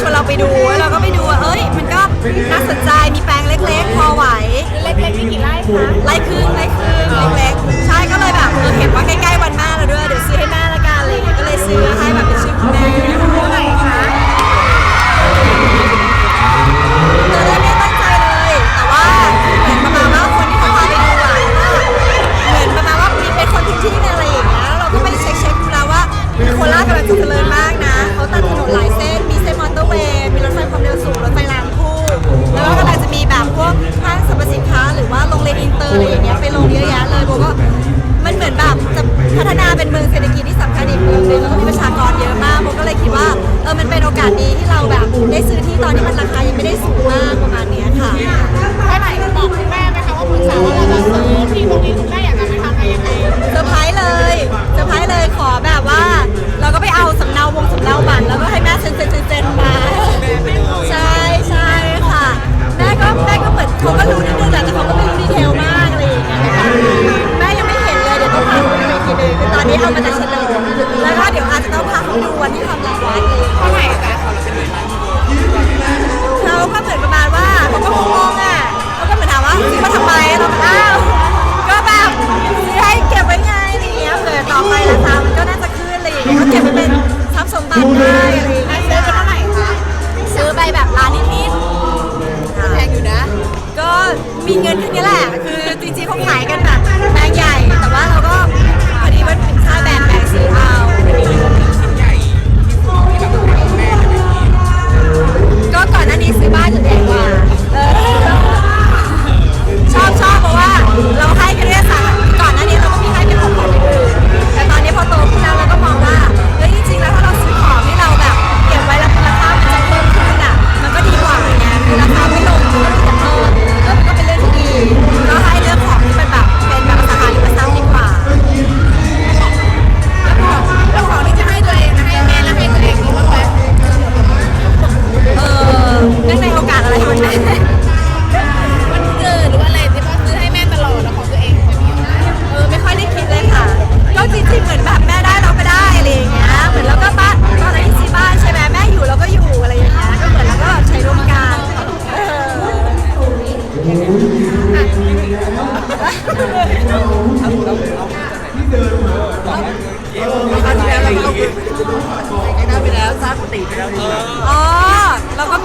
ชวนเราไปดูเราก็ไปดูว่าเอ้ย มันก็น่าสนใจมีแปลงเล็กๆ พอไหว เล็กๆนี่กี่ไร่คะไล่ครึ่งไล่ครึ่งเล็กๆ ใช่ก็เลยแบบเออเห็นว่าใกล้ๆวันแม่เราด้วย เดี๋ยวซื้อให้แม่ละกันเลยก็เลยซื้อให้แบบเป็นชื่อคุณแม่ ดูวันที่ทำรางวัลเท่าไหร่คะเราก็เราหมือนประมาณว่าเขาก็คงมองนะ ครั้งที่แล้วเราก็เราเกมครั้งที่แล้วเราก็ไอ้หน้าไปแล้วสร้างกุฏิไปแล้วนี่ อ๋อเราก็